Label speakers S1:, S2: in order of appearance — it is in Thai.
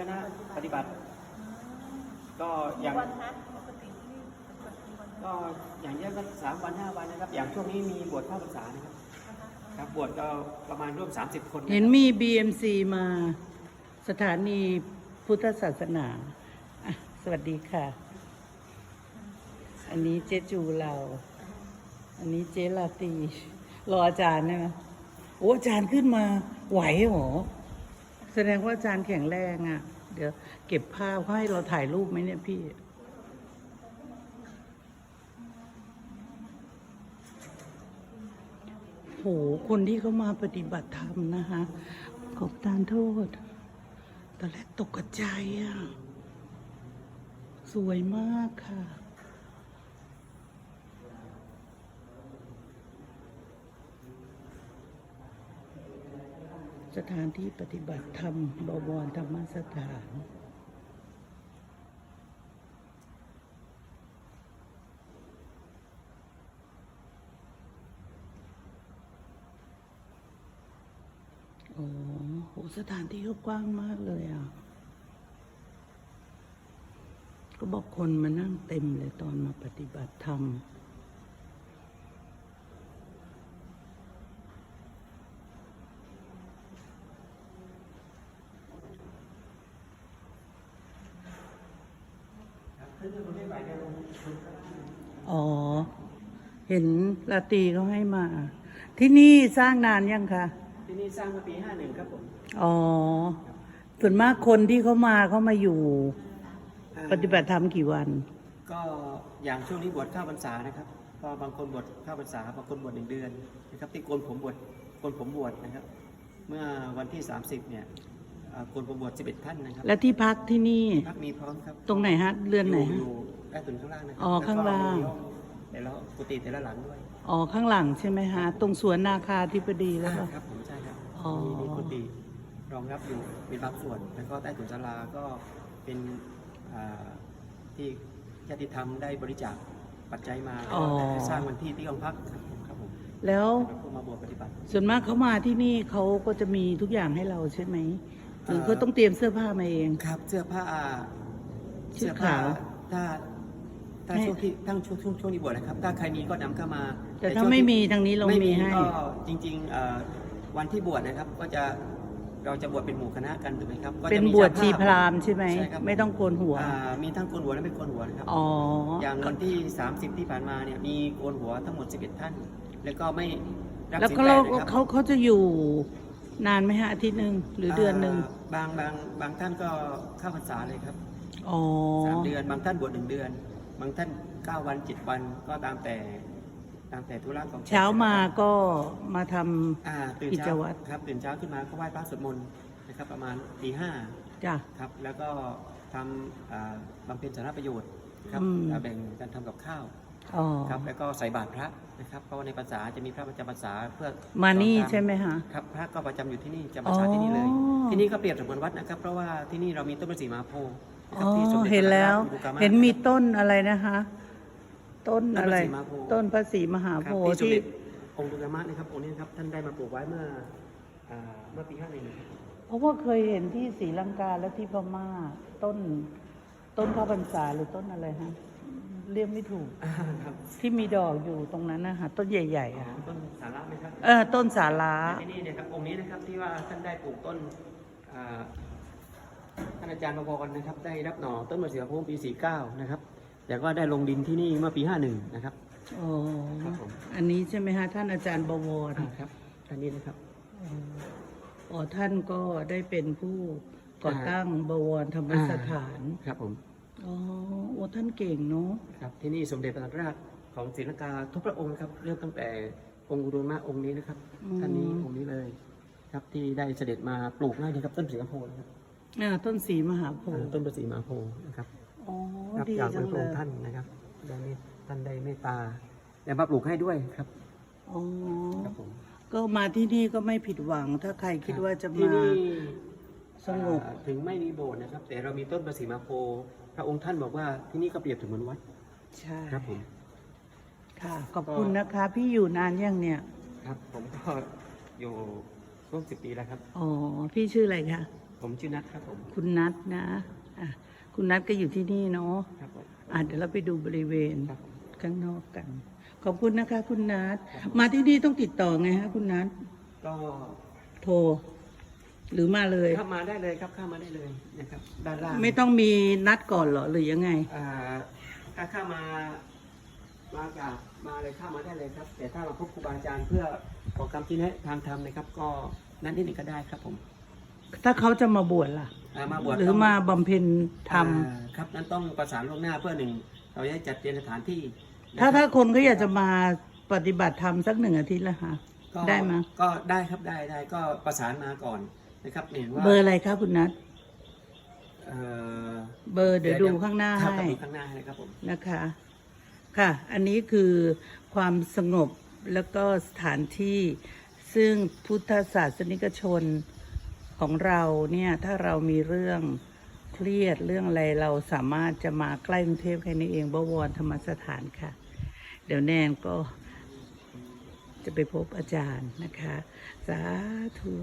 S1: คณะปฏิบัติ ก็อย่าง
S2: วันฮะปกติที่นี่ปฏิบัติกี่วันฮะ
S1: ก็อย่างเยอะก็สามวันห้าวันนะครับ อย่างช่วงนี้มีบวชเข้าพรรษานะครับ ครับบวชก็ประมาณร่วม 30 คนนะครับ
S3: เห็นมี BMC มาสถานีพุทธศาสนาอะสวัสดีค่ะ อันนี้เจจูเรา อันนี้เจลาตีรออาจารย์ใช่ไหมโอ้อาจารย์ขึ้นมาไหวเหรอ แสดงว่าอาจารย์แข็งแรงอะ่ะ เดี๋ยว เก็บภาพาให้เราถ่ายรูปไหมเนี่ยพี่ โห คนที่เขามาปฏิบัติธรรมนะคะขอบทานโทษตอนแรกตกใจอะ สวยมากค่ะ ถานที่ปฏิบัติธรรมบวรธรรมสถาน โอ้โหสถานที่เขากว้างมากเลยอะ ก็บอกคนมานั่งเต็มเลยตอนมาปฏิบัติธรรม อ๋อ เห็นลาตรีเขาให้มา ที่นี่สร้างนานยังคะ
S1: ที่นี่สร้างเมื่อปี51ครับผม
S3: อ๋อ ส่วนมากคนที่เขามาเขามาอยู่
S1: อ่า
S3: ปฏิบัติธรรมกี่วัน
S1: ก็อย่างช่วงนี้บวชเข้าพรรษานะครับก็บางคนบวชเข้าพรรษาบางคนบวชหนึ่งเดือนนะครับที่โกนผมบวชโกนผมบวชนะครับ เมื่อวันที่ 30เนี่ยอ่าโกนผมบวช11ท่านนะครับ
S3: และที่พักที่นี่
S1: พักมีพร้อมครับ
S3: ตรงไหนฮะเรือนไหน
S1: ยู่
S3: ฮะ
S1: อยู่ ใต้ถุนข้างล่างนะครั
S3: อ๋อข้างล่าง
S1: แต่ละกุฏิแต่ละหลังด้วย
S3: อ๋อข้างหลังใช่ไหมฮะ ตรงสวนนาคาธิบดีแล้วก็
S1: ครับผมใช่ครับ
S3: อ๋อ
S1: มีมีกุฏิรองรับอยู่เป็นบางส่วน แล้วก็ใต้ถุนศาลาก็เป็นอ่าที่ญาติธรรมได้บริจาคปัจจัยมา
S3: อ๋อ
S1: ได้สร้างวันที่ที่องพักครับผมครับผม
S3: แล้ว
S1: สำหรับผู้มาบวชปฏิบัติ
S3: ส่วนมากเขามาที่นี่เขาก็จะมีทุกอย่างให้เราใช่ไหมหรือเขาต้องเตรียมเสื้อผ้ามาเอง
S1: ครับเสื้อผ้า
S3: ชุด
S1: เสื้อผ้า
S3: ขาว
S1: ถ้า ถ้า
S3: ให้
S1: ช่วงที่ทั้งช่วงช่วงช่วงนี้บวชนะครับ ถ้าใครมีก็นำเข้ามา
S3: แต่ถ้า
S1: ช่วง
S3: ไม่
S1: ที่
S3: มีทางนี้เรา
S1: ไม่
S3: มีให้
S1: ก็จริงๆเอ่อวันที่บวชนะครับก็จะเราจะบวชเป็นหมู่คณะกันถูกไหมครับก็จะ
S3: เป็น
S1: มี
S3: บวช
S1: ช่าง
S3: ชี
S1: ภาพ
S3: พราหมณ์ใช่ไหม
S1: ใช่ครับ
S3: ไม่ต้องโกนหัว
S1: อ่ามีทั้งโกนหัวและไม่โกนหัวนะครับ
S3: อ๋อ
S1: อย่างวันที่ 30 ที่ผ่านมาเนี่ยมีโกนหัวทั้งหมด 11 ท่าน แล้วก็ไม่รับ
S3: แล้ว
S1: ศีล
S3: เขา
S1: แป
S3: เรา
S1: ดนะครับ
S3: เขาเขาจะอยู่นานไหมฮะอาทิตย์หนึ่งหรือเดือนหนึ่งา
S1: บางบางบางท่านก็เข้าพรรษาเลยครับ
S3: อ๋อ
S1: สามเดือนบางท่านบวชหนึ่งเดือน บางท่าน 9 วัน 7 วันก็ตามแต่ตามแต่ธุระของ
S3: เช้ามาก็มาท
S1: อ่าตื่น
S3: กิจ
S1: เช้า
S3: วัตร
S1: ครับตื่นเช้าขึ้นมาก็ไหว้พระสวดมนต์นะครับ ประมาณตีห้าำ
S3: จ้ะ
S1: ครับแล้วก็ทำอ่าบำเพ็ญสาธารณประโยชน์ครับ
S3: อืม
S1: อ่าแบ่งกันทำกับข้าว
S3: อ๋อ
S1: ครับแล้วก็ใส่บาตรพระนะครับเพราะว่าในภาษาจะมีพระประจำภาษาเพื่อ
S3: มานี่
S1: สอต
S3: ใช่ไหมฮะ
S1: ครับพระก็ประจำอยู่ที่นี่จำภาษาที่นี่เลย
S3: อ๋อ
S1: ที่นี่ก็เปรียบเสมือนวัดนะครับ เพราะว่าที่นี่เรามีต้นพระศรีมหาโพธิ์นะค
S3: อ๋
S1: รั
S3: อบ
S1: ที่สมด็จ
S3: เห็นแล้ว
S1: พระราชอุกามาศ
S3: เห็นมีต้นอะไรนะคะ ต้นอะไร
S1: ต้นพระศรีมหาโพธิ์
S3: ต้นพระศรีมหาโพ
S1: ครับที่สม
S3: ธิ์ที่
S1: เด็จองค์ดุลามะนะครับองค์นี้นะครับท่านได้มาปลูกไว้เมื่ออ่าเมื่อปีห้าหนึ่ง
S3: เพราะว่าเคยเห็นที่ศรีลังกาและที่พม่าต้นต้นข้าวพรรษาหรือต้นอะไรฮะเรียกไม่ถูก
S1: ครับ
S3: ที่มีดอกอยู่ตรงนั้นนะคะต้นใหญ่ๆ
S1: อ๋อ
S3: อะ
S1: ต้นสาระไหมครับ
S3: เออต้นสาลา
S1: ที่นี่นะครับองค์นี้นะครับที่ว่าท่านได้ปลูกต้นอ่าท่านอา จารย์ประพรนะครับ ได้รับหน่อต้นมะเสือพวงปี 49 นะครับ แต่ก็ได้ลงดินที่นี่เมื่อปี 51 นะครับ
S3: อ๋อ
S1: ครับผม
S3: อันนี้ใช่ไหมฮะท่านอาจารย์บวร
S1: อ่าครับอันนี้นะครับ
S3: อ๋อท่านก็ได้เป็นผู้ก่อตั้งบวรธรรมสถาน
S1: ครับผม
S3: อ๋อโอ้ท่านเก่งเนาะ
S1: ครับที่นี่สมเด็จพระสังฆราชของศรีลังกาทุกพระองค์ครับเริ่มตั้งแต่องค์อุดมะองค์นี้นะครับท่านนี้องค์นี้เลย ครับที่ได้เสด็จมาปลูกง่ายดีครับต้นสีมโพธิ์นะครับ
S3: อ่าต้นสีมหาโพ
S1: อ่า
S3: ธิ์
S1: ต้นประสีมหาโพธิ์นะครับ
S3: อ๋อ
S1: ครับ
S3: ดี
S1: จาก
S3: จัง
S1: พ
S3: เล
S1: ระอง
S3: ย
S1: ค์ท่านนะครับได้เมตท่านได้เมตตาแล้วมาปลูกให้ด้วยครับ
S3: อ๋อ
S1: ครับผม
S3: ก็มาที่นี่ก็ไม่ผิดหวัง ถ้าใครคิดว่าจะ
S1: ที่
S3: มา
S1: นี่
S3: สงบ
S1: อ่าถึงไม่มีโบสถ์นะครับ แต่เรามีต้นประสีมหาโพธิ์พระองค์ท่านบอกว่าที่นี่ก็เปรียบเสมือนวัด
S3: ใช่
S1: ครับผม
S3: ค่ะ ขอบคุณนะคะ พี่อยู่นานยังเนี่ย
S1: ครับผมก็อยู่ร่วมสิบปีแล้วครับ
S3: อ๋อ พี่ชื่ออะไรคะ
S1: ผมชื่อนัทครับผม
S3: คุณนัทนะอะคุณนัทก็อยู่ที่นี่เนาะ
S1: ครับผม
S3: อะเดี๋ยวเราไปดูบริเวณ
S1: ครับผม
S3: ข้างนอกกัน ขอบคุณนะคะ คุณนัทมาที่นี่ต้องติดต่อไงฮะ คุณนัท
S1: ก็
S3: โทร หรือมาเลย
S1: เข้ามาได้เลยครับเข้ามาได้เลยนะครับด้านล่าง
S3: ไม่ต้องมีนัดก่อนเหรอหรือยังไง
S1: อ่าถ้าเข้ามามาจากมาเลยเข้ามาได้เลยครับ แต่ถ้ามาพบครูบาอาจารย์เพื่อขอคำชี้แนะทางธรรมนะครับ ก็นั่นที่หนึ่งก็ได้ครับผม
S3: ถ้าเขาจะมาบวชล่ะ
S1: อ่ามาบวช
S3: หรือ
S1: ต้ง
S3: มาบำเพ็ญธรรม
S1: อ่าครับนั้นต้องประสานล่วงหน้าเพื่อหนึ่งเราจะได้จัดเตรียมสถานที่ะ
S3: ถ้า
S1: รับ
S3: ถ้าคนก็อยากจะมาปฏิบัติธรรมสักหนึ่งอาทิตย์ละคะ
S1: ก็
S3: ได้ไหมย
S1: ก็ได้ครับได้ได้ก็ประสานมาก่อนนะครับเห็นว่า
S3: เบอร์อะไรคะคุณนัท
S1: เอ่อ
S3: เบอร์เดี๋ยวดูข้างหน้า
S1: ครับ
S3: ให้
S1: ดูข้างหน้าให้นะครับผม
S3: นะคะ ค่ะ อันนี้คือความสงบแล้วก็สถานที่ซึ่งพุทธศาสนิกชน ของเราเนี่ยถ้าเรามีเรื่องเครียดเรื่องอะไรเราสามารถจะมาใกล้กรุงเทพแค่นี้เองบวรธรรมสถานค่ะ เดี๋ยวแนนก็จะไปพบอาจารย์นะคะ สาธุ